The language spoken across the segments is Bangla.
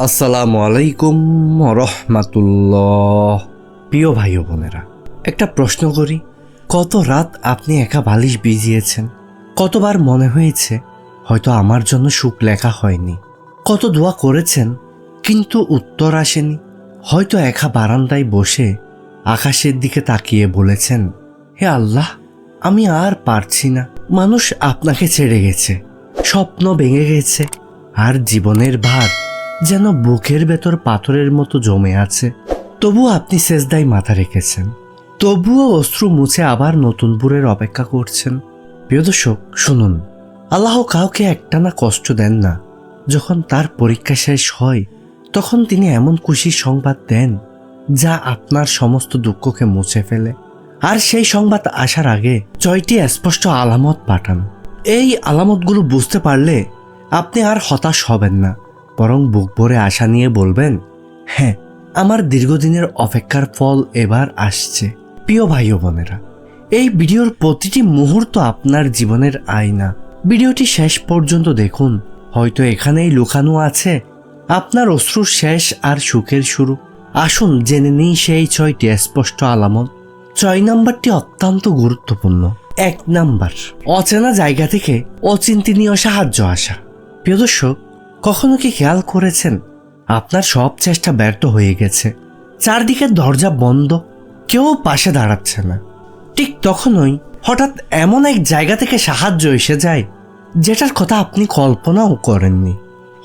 আসসালামু আলাইকুম রহমাতুল্লাহ প্রিয় ভাই বোনেরা একটা প্রশ্ন করি। কত রাত আপনি একা বালিশ ভিজিয়েছেন? কতবার মনে হয়েছে হয়তো আমার জন্য সুখ লেখা হয়নি? কত দোয়া করেছেন, কিন্তু উত্তর আসেনি। হয়তো একা বারান্দায় বসে আকাশের দিকে তাকিয়ে বলেছেন, হে আল্লাহ, আমি আর পারছি না। মানুষ আপনাকে ছেড়ে গেছে। স্বপ্ন ভেঙে গেছে। আর জীবনের ভার যেন বুকের ভেতর পাথরের মতো জমে আছে। তবুও আপনি শেষদায় মাথা রেখেছেন। তবুও অশ্রু মুছে আবার নতুন বুড়ের অপেক্ষা করছেন। প্রিয় দর্শক, শুনুন। আল্লাহ কাউকে একটানা কষ্ট দেন না। যখন তার পরীক্ষা শেষ হয়, তখন তিনি এমন খুশির সংবাদ দেন যা আপনার সমস্ত দুঃখকে মুছে ফেলে। আর সেই সংবাদ আসার আগে ছয়টি স্পষ্ট আলামত পাঠান। এই আলামতগুলো বুঝতে পারলে আপনি আর হতাশ হবেন না, বরং বুক ভরে আশা নিয়ে বলবেন হ্যাঁ আমার দীর্ঘদিনের অপেক্ষার ফল এবার আসছে। প্রিয় ভাই বোনেরা, এই ভিডিওর প্রতিটি মুহূর্ত আপনার জীবনের আয়না। ভিডিওটি শেষ পর্যন্ত দেখুন, হয়তো এখানেই লুকানো আছে আপনার অশ্রুর শেষ আর সুখের শুরু। আসুন জেনে নিই সেই ছয়টি স্পষ্ট আলামত। ছয় নাম্বারটি অত্যন্ত গুরুত্বপূর্ণ। এক নাম্বার, অচেনা জায়গা থেকে অচিন্তনীয় সাহায্য আসা। প্রিয় দর্শক, কখনো কি খেয়াল করেছেন? আপনার সব চেষ্টা ব্যর্থ হয়ে গেছে। চারদিকে দরজা বন্ধ, কেউ পাশে দাঁড়াচ্ছে না। ঠিক তখনই হঠাৎ এমন এক জায়গা থেকে সাহায্য এসে যায়, যেটার কথা আপনি কল্পনাও করেননি।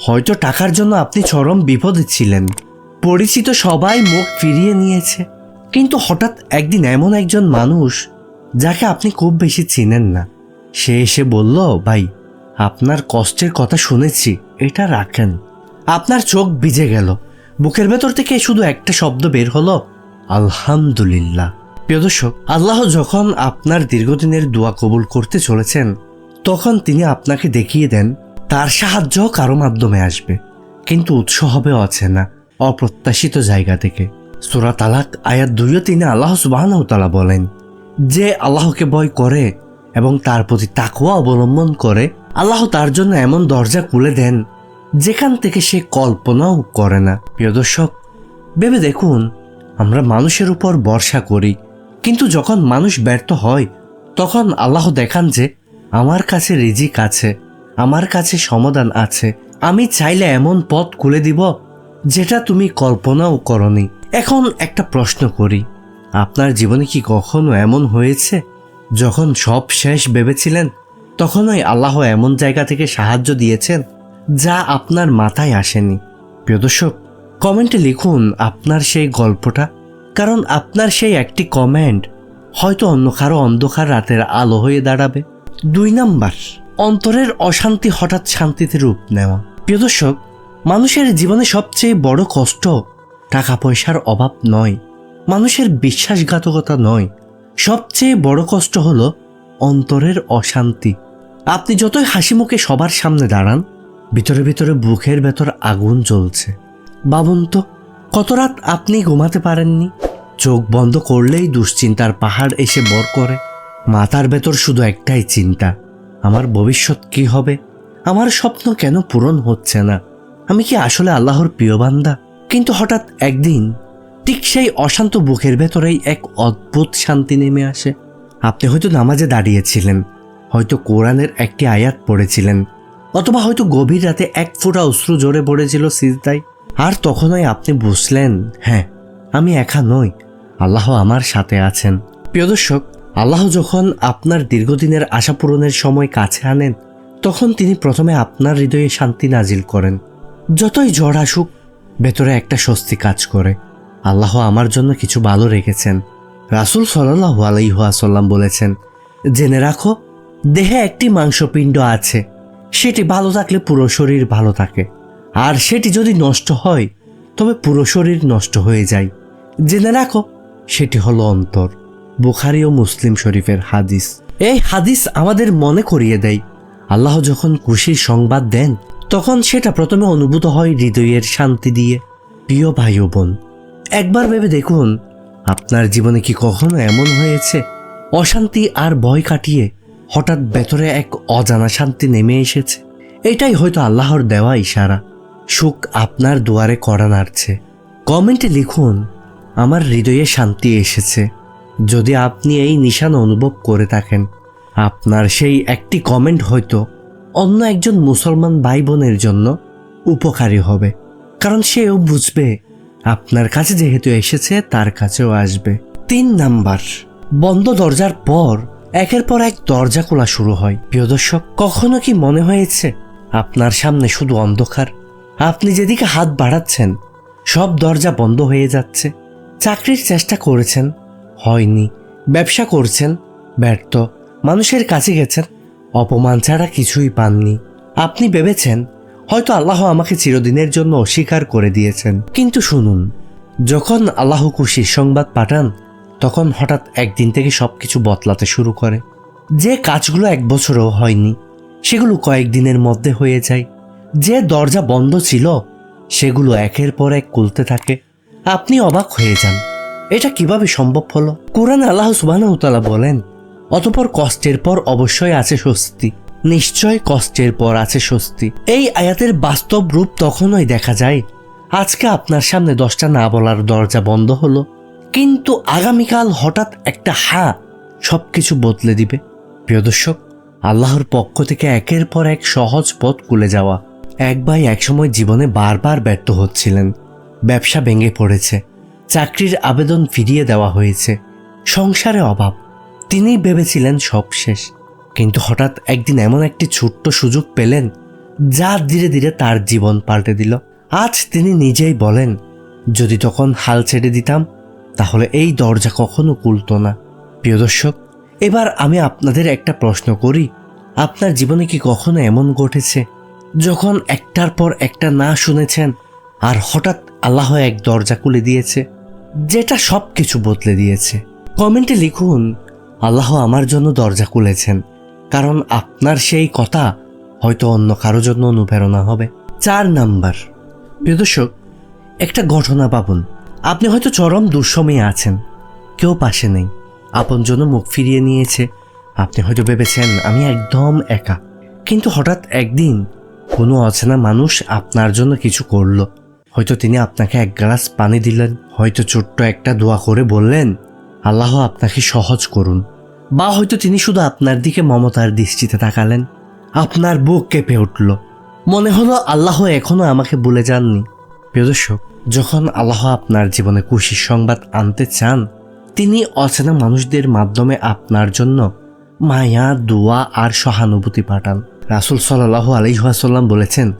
হয়তো টাকার জন্য আপনি চরম বিপদে ছিলেন। পরিচিত সবাই মুখ ফিরিয়ে নিয়েছে। কিন্তু হঠাৎ একদিন এমন একজন মানুষ যাকে আপনি খুব বেশি চিনেন না, সে এসে বলল, ভাই, আপনার কষ্টের কথা শুনেছি, এটা রাখেন। আপনার চোখ ভিজে গেল। বুকের ভেতর থেকে শুধু একটা শব্দ বের হলো, আলহামদুলিল্লাহ। প্রিয় দর্শক, আল্লাহ যখন আপনার দীর্ঘদিনের দোয়া কবুল করতে চলেছেন, তখন তিনি আপনাকে দেখিয়ে দেন, তার সাহায্য কারও মাধ্যমে আসবে। কিন্তু উৎস হবে অচেনা, অপ্রত্যাশিত জায়গা থেকে। সুরা তালাক আয়াত দুইও তিনি আল্লাহ সুবাহ তালা বলেন, যে আল্লাহকে ভয় করে এবং তার প্রতি তাকুয়া অবলম্বন করে, আল্লাহ তার জন্য এমন দরজা খুলে দেন, যেখান থেকে সে কল্পনাও করে না। প্রিয় দর্শক, ভেবে দেখুন, আমরা মানুষের উপর ভরসা করি, কিন্তু যখন মানুষ ব্যর্থ হয়, তখন আল্লাহ দেখান যে, আমার কাছে রিজিক আছে, আমার কাছে সমাধান আছে, আমি চাইলে এমন পথ খুলে দিব, যেটা তুমি কল্পনাও করনি। এখন একটা প্রশ্ন করি, আপনার জীবনে কি কখনো এমন হয়েছে, যখন সব শেষ ভেবেছিলেন, তখনই আল্লাহ এমন জায়গা থেকে সাহায্য দিয়েছেন, যা আপনার মাথায় আসেনি? প্রিয় দর্শক, কমেন্টে লিখুন আপনার সেই গল্পটা, কারণ আপনার সেই একটি কমেন্ট হয়তো অন্য কারও অন্ধকার রাতের আলো হয়ে দাঁড়াবে। দুই নাম্বার, অন্তরের অশান্তি হঠাৎ শান্তিতে রূপ নেওয়া। প্রিয় দর্শক, মানুষের জীবনে সবচেয়ে বড় কষ্ট টাকা পয়সার অভাব নয়, মানুষের বিশ্বাসঘাতকতা নয়। সবচেয়ে বড় কষ্ট হলো অন্তরের অশান্তি। আপনি যতই হাসি মুখে সবার সামনে দাঁড়ান, ভিতরে ভিতরে বুকের ভেতর আগুন জ্বলছে। ভাবুন তো, কত রাত আপনি ঘুমাতে পারেননি? চোখ বন্ধ করলেই দুশ্চিন্তার পাহাড় এসে বর করে। মাথার ভেতর শুধু একটাই চিন্তা, আমার ভবিষ্যৎ কি হবে? আমার স্বপ্ন কেন পূরণ হচ্ছে না? আমি কি আসলে আল্লাহর প্রিয় বান্দা? কিন্তু হঠাৎ একদিন ঠিক সেই অশান্ত বুকের ভেতরেই এক অদ্ভুত শান্তি নেমে আসে। আপনি হয়তো নামাজে দাঁড়িয়েছিলেন, হয়তো কোরআনের একটি আয়াত পড়েছিলেন, অথবা হয়তো গভীর রাতে এক ফোঁটা অশ্রু জোরে পড়েছিল সিজদায়। আর তখনই আপনি বুঝলেন হ্যাঁ আমি একা নই, আল্লাহ আমার সাথে আছেন। প্রিয় দর্শক, আল্লাহ যখন আপনার দীর্ঘদিনের আশা পূরণের সময় কাছে আনেন, তখন তিনি প্রথমে আপনার হৃদয়ে শান্তি নাজিল করেন। যতই ঝড় আসুক ভেতরে একটা স্বস্তি কাজ করে। আল্লাহ আমার জন্য কিছু ভালো রেখেছেন। রাসুল সাল্লাহ আলাইহাসাল্লাম বলেছেন, জেনে রাখো, দেহে একটি মাংসপিণ্ড আছে। সেটি ভালো থাকলে পুরো শরীর ভালো থাকে। আর সেটি যদি নষ্ট হয়, তবে পুরো শরীর নষ্ট হয়ে যায়। জেনে রাখো, সেটি হলো অন্তর। বুখারি ও মুসলিম শরীফের হাদিস। এই হাদিস আমাদের মনে করিয়ে দেয়, আল্লাহ যখন খুশির সংবাদ দেন তখন সেটা প্রথমে অনুভূত হয় হৃদয়ের শান্তি দিয়ে। প্রিয় ভাই ও বোন একবার ভেবে দেখুন, আপনার জীবনে কি কখনো এমন হয়েছে? অশান্তি আর ভয় কাটিয়ে হঠাৎ ভেতরে এক অজানা শান্তি নেমে এসেছে। এটাই হয়তো আল্লাহর দেওয়া ইশারা। সুখ আপনার দুয়ারে কড়া নাড়ছে। কমেন্টে লিখুন, আমার হৃদয়ে শান্তি এসেছে। যদি আপনি এই নিশান অনুভব করে থাকেন, আপনার সেই একটি কমেন্ট হয়তো অন্য একজন মুসলমান ভাই বোনের জন্য উপকারী হবে। কারণ সেও বুঝবে, আপনার কাছে যেহেতু এসেছে, তার কাছেও আসবে। তিন নাম্বার, বন্ধ দরজার পর একের পর এক দরজা খোলা শুরু হয়। প্রিয় দর্শক, কখনো কি মনে হয়েছে, আপনার সামনে শুধু অন্ধকার? আপনি যেদিকে হাত বাড়াচ্ছেন, সব দরজা বন্ধ হয়ে যাচ্ছে। চাকরির চেষ্টা করেছেন, হয়নি। ব্যবসা করছেন, ব্যর্থ। মানুষের কাছে গেছেন অপমান ছাড়া কিছুই পাননি। আপনি ভেবেছেন, হয়তো আল্লাহ আমাকে চিরদিনের জন্য অস্বীকার করে দিয়েছেন। কিন্তু শুনুন, যখন আল্লাহ খুশির সংবাদ পাঠান, তখন হঠাৎ একদিন থেকে সব কিছু বদলাতে শুরু করে। যে কাজগুলো এক বছরও হয়নি, সেগুলো কয়েকদিনের মধ্যে হয়ে যায়। যে দরজা বন্ধ ছিল, সেগুলো একের পর এক খুলতে থাকে। আপনি অবাক হয়ে যান, এটা কীভাবে সম্ভব হলো? কোরআন আল্লাহ সুবাহ বলেন অতপর কষ্টের পর অবশ্যই আছে স্বস্তি। নিশ্চয় কষ্টের পর আছে স্বস্তি। এই আয়াতের বাস্তব রূপ তখনই দেখা যায়। আজকে আপনার সামনে দশটা না বলার দরজা বন্ধ হলো। কিন্তু আগামীকাল হঠাৎ একটা হা সবকিছু বদলে দিবে। প্রিয় দর্শক, আল্লাহর পক্ষ থেকে একের পর এক সহজ পথ খুলে যাওয়া। এক ভাই একসময় জীবনে বারবার ব্যর্থ হচ্ছিলেন। ব্যবসা ভেঙে পড়েছে। চাকরির আবেদন ফিরিয়ে দেওয়া হয়েছে। সংসারে অভাব। তিনি ভেবেছিলেন সব শেষ। কিন্তু হঠাৎ একদিন এমন একটি ছোট্ট সুযোগ পেলেন, যা ধীরে ধীরে তার জীবন পাল্টে দিল। আজ তিনি নিজেই বলেন, যদি তখন হাল ছেড়ে দিতাম, তাহলে এই দরজা কখনো খুলতো না। প্রিয় দর্শক, এবার আমি আপনাদের একটা প্রশ্ন করি, আপনার জীবনে কি কখনো এমন ঘটেছে, যখন একটার পর একটা না শুনেছেন, আর হঠাৎ আল্লাহ এক দরজা খুলে দিয়েছে, যেটা সব কিছু বদলে দিয়েছে? কমেন্টে লিখুন আল্লাহ আমার জন্য দরজা খুলেছেন, কারণ আপনার সেই কথা হয়তো অন্য কারও জন্য অনুপ্রেরণা হবে। চার নাম্বার। প্রিয় দর্শক, একটা ঘটনা পাবন আপনি হয়তো চরম দুঃসময়ে আছেন, কেউ পাশে নেই আপন জন্য মুখ ফিরিয়ে নিয়েছে, আপনি হয়তো ভেবেছেন, আমি একদম একা। কিন্তু হঠাৎ একদিন কোনো অচেনা মানুষ আপনার জন্য কিছু করল। হয়তো তিনি আপনাকে এক গ্লাস পানি দিলেন, হয়তো ছোট্ট একটা দোয়া করে বললেন, আল্লাহ আপনাকে সহজ করুন। বা হয়তো তিনি শুধু আপনার দিকে মমতার দৃষ্টিতে তাকালেন। আপনার বুক কেঁপে উঠল। মনে হলো আল্লাহ এখনও আমাকে বলে যাননি। প্রিয় দর্শক, যখন আল্লাহ আপনার জীবনে খুশির সংবাদ আনতে চান, তিনি অচেনা মানুষদের মাধ্যমে আপনার জন্য মায়া, দোয়া আর সহানুভূতি পাঠান। রাসুল সাল্লাহ আলহাসাল্লাম বলেছেন,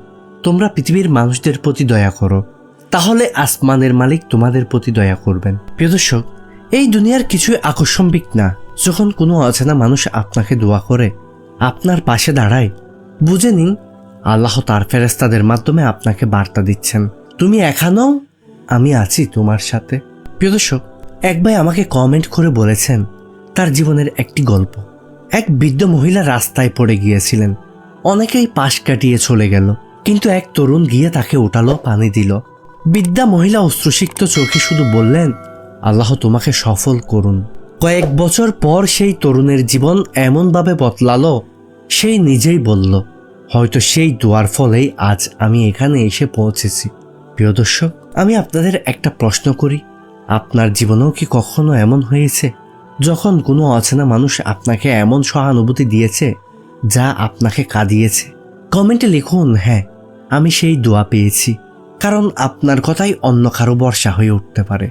তোমরা পৃথিবীর মানুষদের প্রতি দয়া করো, তাহলে আসমানের মালিক তোমাদের প্রতি দয়া করবেন। প্রিয় দর্শক এই দুনিয়ার কিছুই আকস্মিক না। যখন কোনো অচেনা মানুষ আপনাকে দোয়া করে, আপনার পাশে দাঁড়ায়, বুঝে নিন, আল্লাহ তার ফেরেস্তাদের মাধ্যমে আপনাকে বার্তা দিচ্ছেন। তুমি এখানেও আমি আছি তোমার সাথে। প্রিয় দর্শক, এক ভাই আমাকে কমেন্ট করে বলেছেন, তার জীবনের একটি গল্প। এক বৃদ্ধ মহিলা রাস্তায় পড়ে গিয়েছিলেন। অনেকেই পাশ কাটিয়ে চলে গেল, কিন্তু এক তরুণ গিয়ে তাকে ওঠালো পানি দিল। বিদ্যা মহিলা অশ্রুসিক্ত চোখে শুধু বললেন আল্লাহ তোমাকে সফল করুন। কয়েক বছর পর সেই তরুণের জীবন এমনভাবে বদলালো, সেই নিজেই বলল, হয়তো সেই দোয়ার ফলেই আজ আমি এখানে এসে পৌঁছেছি। প্রিয় দর্শক, আমি আপনাদের একটা প্রশ্ন করি, আপনার জীবনেও কি কখনো এমন হয়েছে, যখন কোনো অচেনা মানুষ আপনাকে এমন সহানুভূতি দিয়েছে, যা আপনাকে কাঁদিয়েছে? কমেন্টে লিখুন হ্যাঁ আমি সেই দোয়া পেয়েছি, কারণ আপনার কথাই অন্য কারও বর্ষা হয়ে উঠতে পারে।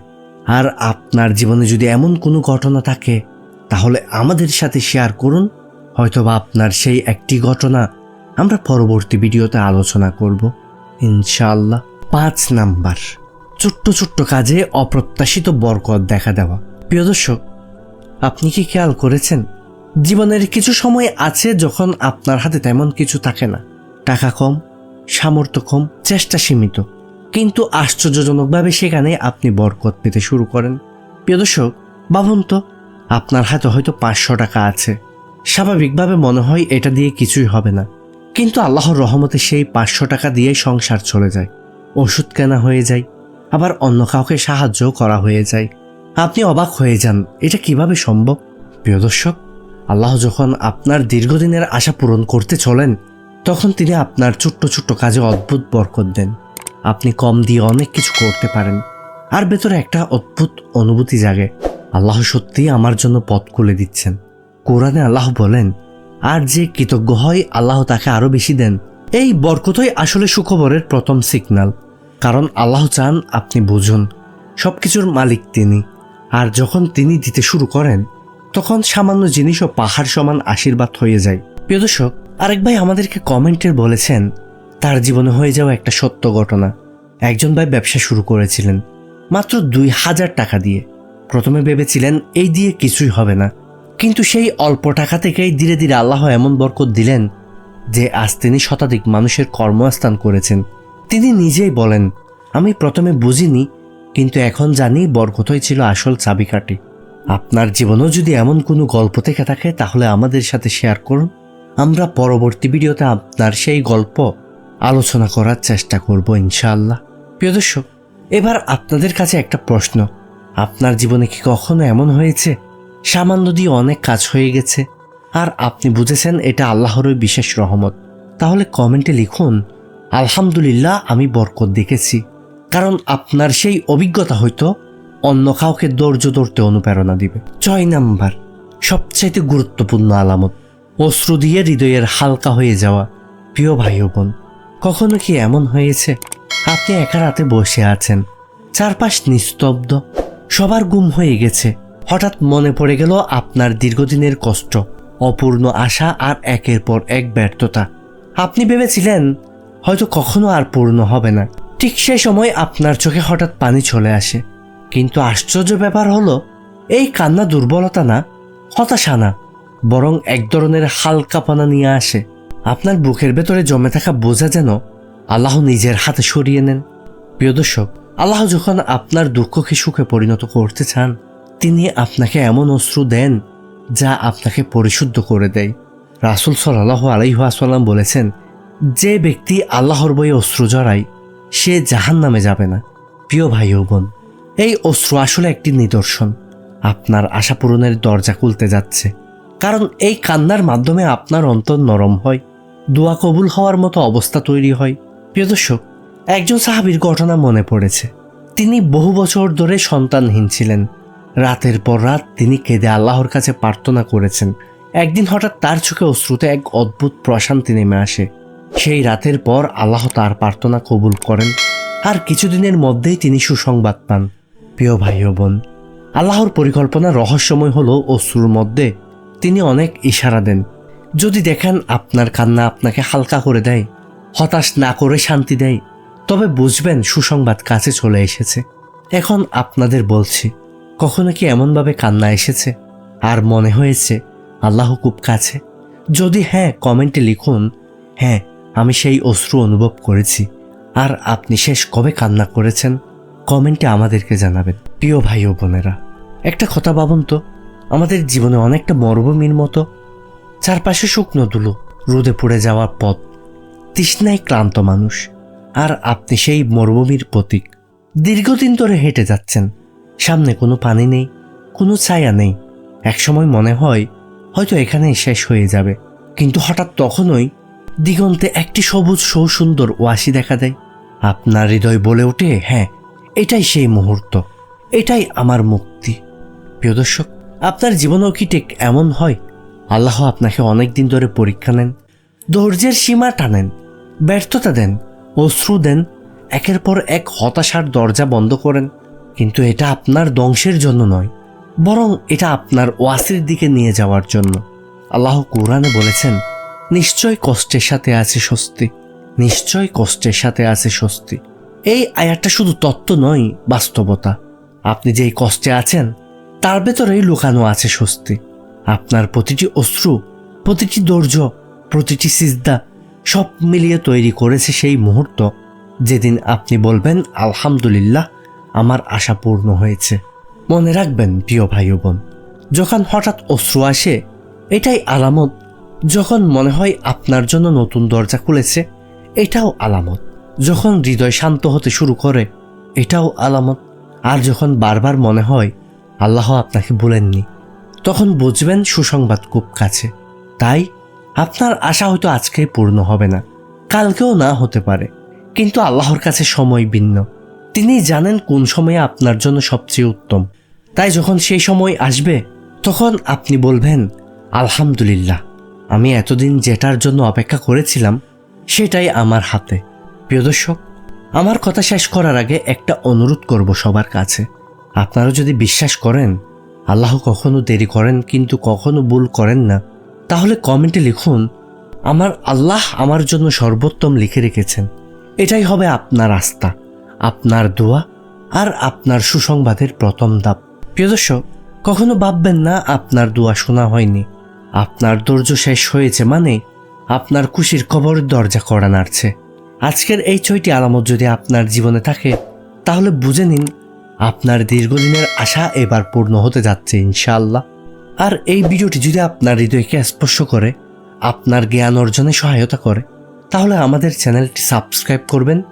আর আপনার জীবনে যদি এমন কোনো ঘটনা থাকে, তাহলে আমাদের সাথে শেয়ার করুন। হয়তোবা আপনার সেই একটি ঘটনা আমরা পরবর্তী ভিডিওতে আলোচনা করব ইনশাল্লাহ পাঁচ নাম্বার, ছোট্ট ছোট্ট কাজে অপ্রত্যাশিত বরকত দেখা দেওয়া। প্রিয় দর্শক, আপনি কি খেয়াল করেছেন? জীবনের কিছু সময় আছে যখন আপনার হাতে তেমন কিছু থাকে না। টাকা কম, সামর্থ্য কম, চেষ্টা সীমিত। কিন্তু আশ্চর্যজনকভাবে সেখানে আপনি বরকত পেতে শুরু করেন। প্রিয় দর্শক, ভাবুন তো, আপনার হাতে হয়তো পাঁচশো টাকা আছে। স্বাভাবিকভাবে মনে হয় এটা দিয়ে কিছুই হবে না। কিন্তু আল্লাহর রহমতে সেই পাঁচশো টাকা দিয়ে সংসার চলে যায়। ওষুধ কেনা হয়ে যায়, আবার অন্য কাউকে সাহায্য করা হয়ে যায়। আপনি অবাক হয়ে যান, এটা কীভাবে সম্ভব? প্রিয় দর্শক, আল্লাহ যখন আপনার দীর্ঘদিনের আশা পূরণ করতে চলেন, তখন তিনি আপনার ছোট্ট ছোট্ট কাজে অদ্ভুত বরকত দেন। আপনি কম দিয়ে অনেক কিছু করতে পারেন। আর ভেতরে একটা অদ্ভুত অনুভূতি জাগে। আল্লাহ সত্যিই আমার জন্য পথ খুলে দিচ্ছেন। কোরআনে আল্লাহ বলেন, আর যে কৃতজ্ঞ হয়, আল্লাহ তাকে আরও বেশি দেন। এই বরকতই আসলে সুখবরের প্রথম সিগন্যাল কারণ আল্লাহ চান আপনি বুঝুন সব কিছুর মালিক তিনি। আর যখন তিনি দিতে শুরু করেন, তখন সামান্য জিনিসও পাহাড় সমান আশীর্বাদ হয়ে যায়। প্রিয় দর্শক, আরেক ভাই আমাদেরকে কমেন্টের বলেছেন তার জীবনে হয়ে যাওয়া একটা সত্য ঘটনা। একজন ভাই ব্যবসা শুরু করেছিলেন, মাত্র দুই হাজার টাকা দিয়ে। প্রথমে ভেবেছিলেন, এই দিয়ে কিছুই হবে না। কিন্তু সেই অল্প টাকা থেকেই ধীরে ধীরে আল্লাহ এমন বরকত দিলেন, যে আজ তিনি শতাধিক মানুষের কর্মস্থান করেছেন। তিনি নিজেই বলেন, আমি প্রথমে বুঝিনি, কিন্তু এখন জানি বরকতই ছিল আসল চাবিকাঠি। আপনার জীবনেও যদি এমন কোনো গল্প থেকে থাকে, তাহলে আমাদের সাথে শেয়ার করুন। আমরা পরবর্তী ভিডিওতে আপনার সেই গল্প আলোচনা করার চেষ্টা করব ইনশাআল্লাহ। প্রিয় দর্শক, এবার আপনাদের কাছে একটা প্রশ্ন। আপনার জীবনে কি কখনো এমন হয়েছে? সামান্য দিয়ে অনেক কাজ হয়ে গেছে। আর আপনি বুঝেছেন এটা আল্লাহরই বিশেষ রহমত। তাহলে কমেন্টে লিখুন, আলহামদুলিল্লাহ, আমি বরকত দেখেছি। কারণ আপনার সেই অভিজ্ঞতা হয়তো অন্য কাউকে ধৈর্য ধরতে অনুপ্রেরণা দিবে। ছয় নাম্বার, সবচাইতে গুরুত্বপূর্ণ আলামত, অশ্রু দিয়ে হৃদয়ের হালকা হয়ে যাওয়া। প্রিয় ভাই বোন কখনো কি এমন হয়েছে? আপনি একা রাতে বসে আছেন। চারপাশ নিস্তব্ধ। সবার গুম হয়ে গেছে। হঠাৎ মনে পড়ে গেল আপনার দীর্ঘদিনের কষ্ট, অপূর্ণ আশা আর একের পর এক ব্যর্থতা। আপনি ভেবেছিলেন, হয়তো কখনো আর পূর্ণ হবে না। ঠিক সেই সময় আপনার চোখে হঠাৎ পানি চলে আসে। কিন্তু আশ্চর্য ব্যাপার হলো, এই কান্না দুর্বলতা না, হতাশা না, বরং এক ধরনের হালকাপনা নিয়ে আসে। আপনার বুকের ভেতরে জমে থাকা বোঝা যেন আল্লাহ নিজের হাতে সরিয়ে নেন। প্রিয় দর্শক, আল্লাহ যখন আপনার দুঃখকে সুখে পরিণত করতে চান, তিনি আপনাকে এমন অশ্রু দেন যা আপনাকে পরিশুদ্ধ করে দেয়। রাসুল সাল্লাহ আলাইহাসাল্লাম বলেছেন, যে ব্যক্তি আল্লাহর বই অশ্রু জড়ায়, সে জাহান নামে যাবে না। প্রিয় ভাই ও বোন, এই অশ্রু আসলে একটি নিদর্শন। আপনার আশা পূরণের দরজা খুলতে যাচ্ছে, কারণ এই কান্নার মাধ্যমে আপনার অন্তর নরম হয়। দোয়া কবুল হওয়ার মতো অবস্থা তৈরি হয়। প্রিয় দর্শক, একজন সাহাবির ঘটনা মনে পড়েছে। তিনি বহু বছর ধরে সন্তানহীন ছিলেন। রাতের পর রাত তিনি কেঁদে আল্লাহর কাছে প্রার্থনা করেছেন। একদিন হঠাৎ তার চোখে অশ্রুতে এক অদ্ভুত প্রশান্তি নেমে আসে। সেই রাতের পর আল্লাহ তার প্রার্থনা কবুল করেন। আর কিছুদিনের মধ্যেই তিনি সুসংবাদ পান। প্রিয় ভাই ও বোন, আল্লাহর পরিকল্পনা রহস্যময় হলো অশ্রুর মধ্যে তিনি অনেক ইশারা দেন। যদি দেখেন আপনার কান্না আপনাকে হালকা করে দেয়, হতাশ না করে শান্তি দেয়, তবে বুঝবেন সুসংবাদ কাছে চলে এসেছে। এখন আপনাদের বলছি, কখনো কি এমনভাবে কান্না এসেছে? আর মনে হয়েছে আল্লাহ খুব কাছে। যদি হ্যাঁ কমেন্টে লিখুন হ্যাঁ আমি সেই অশ্রু অনুভব করেছি। আর আপনি শেষ কবে কান্না করেছেন? কমেন্টে আমাদেরকে জানাবেন। প্রিয় ভাই ও বোনেরা, একটা কথা ভাবুন তো, আমাদের জীবনে অনেকটা মরুভূমির মতো চারপাশে শুকনো দুলো রোদে পড়ে যাওয়ার পথ, তৃষ্ণায় ক্লান্ত মানুষ, আর আপনি সেই মরুভূমির প্রতীক। দীর্ঘদিন ধরে হেঁটে যাচ্ছেন, সামনে কোনো পানি নেই, কোনো ছায়া নেই। একসময় মনে হয়, হয়তো এখানেই শেষ হয়ে যাবে। কিন্তু হঠাৎ তখনই দিগন্তে একটি সবুজ, সৌসুন্দর ওয়াসি দেখা দেয়। আপনার হৃদয় বলে ওঠে হ্যাঁ এটাই সেই মুহূর্ত, এটাই আমার মুক্তি। প্রিয় দর্শক, আপনার জীবনেও কি ঠিক এমন হয়? আল্লাহ আপনাকে অনেক দিন ধরে পরীক্ষা নেন, ধৈর্যের সীমা টানেন, ব্যর্থতা দেন, অশ্রু দেন, একের পর এক হতাশার দরজা বন্ধ করেন। কিন্তু এটা আপনার ধ্বংসের জন্য নয়, বরং এটা আপনার ওয়াসির দিকে নিয়ে যাওয়ার জন্য। আল্লাহ কোরআনে বলেছেন, নিশ্চয় কষ্টের সাথে আছে স্বস্তি, নিশ্চয় কষ্টের সাথে আছে স্বস্তি। এই আয়াতটা শুধু তত্ত্ব নয়, বাস্তবতা। আপনি যেই কষ্টে আছেন, তার ভেতরেই লুকানো আছে স্বস্তি। আপনার প্রতিটি অশ্রু, প্রতিটি ধৈর্য প্রতিটি সিজদা সব মিলিয়ে তৈরি করেছে সেই মুহূর্ত। যেদিন আপনি বলবেন, আলহামদুলিল্লাহ, আমার আশা পূর্ণ হয়েছে। মনে রাখবেন, প্রিয় ভাই বোন, যখন হঠাৎ অশ্রু আসে, এটাই আলামত। যখন মনে হয় আপনার জন্য নতুন দরজা খুলেছে, এটাও আলামত। যখন হৃদয় শান্ত হতে শুরু করে, এটাও আলামত। আর যখন বারবার মনে হয়, আল্লাহ আপনাকে বলেননি তখন বুঝবেন সুসংবাদ খুব কাছে। তাই আপনার আশা হয়তো আজকেই পূর্ণ হবে না, কালকেও না হতে পারে। কিন্তু আল্লাহর কাছে সময় ভিন্ন। তিনি জানেন কোন সময়ে আপনার জন্য সবচেয়ে উত্তম। তাই যখন সেই সময় আসবে, তখন আপনি বলবেন, আলহামদুলিল্লাহ, আমি এতদিন যেটার জন্য অপেক্ষা করেছিলাম, সেটাই আমার হাতে। প্রিয় দর্শক, আমার কথা শেষ করার আগে একটা অনুরোধ করব সবার কাছে। আপনারা যদি বিশ্বাস করেন আল্লাহ কখনো দেরি করেন, কিন্তু কখনো ভুল করেন না। তাহলে কমেন্টে লিখুন, আমার আল্লাহ আমার জন্য সর্বোত্তম লিখে রেখেছেন। এটাই হবে আপনার আস্থা আপনার দোয়া আর আপনার সুসংবাদের প্রথম ধাপ। প্রিয় দর্শক, কখনো ভাববেন না, আপনার দোয়া শোনা হয়নি। আপনার ধৈর্য শেষ হয়েছে মানে আপনার খুশির খবর দরজা করা নাড়ছে। আজকের এই ছয়টি আলামত যদি আপনার জীবনে থাকে, তাহলে বুঝে নিন আপনার দীর্ঘদিনের আশা এবার পূর্ণ হতে যাচ্ছে, ইনশাআল্লাহ। আর এই ভিডিওটি যদি আপনার হৃদয়কে স্পর্শ করে, আপনার জ্ঞান অর্জনে সহায়তা করে, তাহলে আমাদের চ্যানেলটি সাবস্ক্রাইব করবেন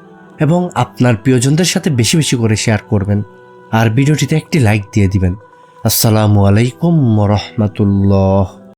এবং আপনার প্রিয়জনদের সাথে বেশি বেশি করে শেয়ার করবেন। আর ভিডিওটিতে একটি লাইক দিয়ে দিবেন। আসসালামু আলাইকুম রহমতুল্লাহ।